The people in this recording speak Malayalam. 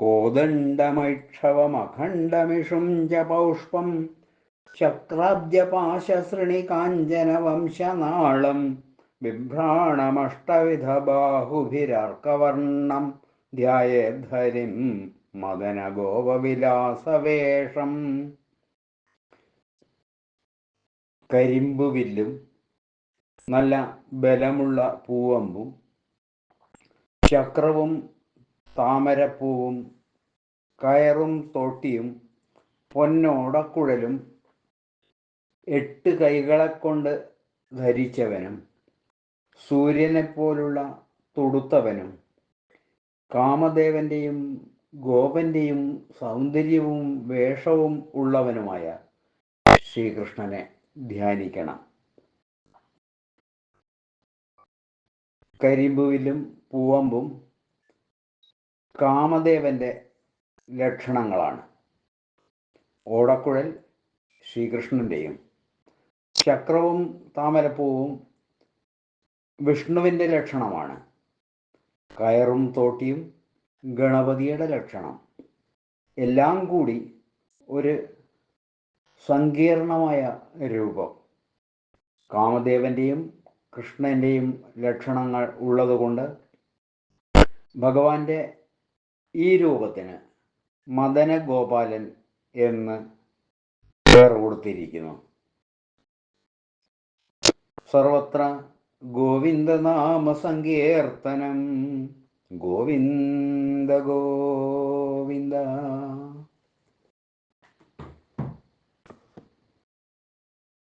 കോദണ്ഡമൈക്ഷവമഖണ്ഡമിഷും ച പൗഷ്പം ശക്രാബ്ജപാശസൃണികാഞ്ചനവംശനാളം ബിഭ്രാണമഷ്ടവിധബാഹുഭിരർക്കവർണം ധ്യായേദ്ധരിം മദനഗോപവിലാസവേഷം. കരിമ്പുവില്ലും നല്ല ബലമുള്ള പൂവമ്പും ചക്രവും താമരപ്പൂവും കയറും തോട്ടിയും പൊന്നോടക്കുഴലും എട്ട് കൈകളെ കൊണ്ട് ധരിച്ചവനും സൂര്യനെപ്പോലുള്ള തൊടുത്തവനും കാമദേവന്റെയും ഗോപന്റെയും സൗന്ദര്യവും വേഷവും ഉള്ളവനുമായ ശ്രീകൃഷ്ണനെ ധ്യാനിക്കണം. കരിമ്പുവിലും പൂവമ്പും കാമദേവന്റെ ലക്ഷണങ്ങളാണ്. ഓടക്കുഴൽ ശ്രീകൃഷ്ണന്റെയും ചക്രവും താമരപ്പൂവും വിഷ്ണുവിന്റെ ലക്ഷണമാണ്. കയറും തോട്ടിയും ഗണപതിയുടെ ലക്ഷണം. എല്ലാം കൂടി ഒരു സങ്കീർണമായ രൂപം. കാമദേവന്റെയും കൃഷ്ണന്റെയും ലക്ഷണങ്ങൾ ഉള്ളതുകൊണ്ട് ഭഗവാന്റെ ഈ രൂപത്തിന് മദന ഗോപാലൻ എന്ന് പേർ കൊടുത്തിരിക്കുന്നു. സർവത്ര ഗോവിന്ദനാമ സങ്കീർത്തനം ഗോവിന്ദ ഗോവിന്ദ.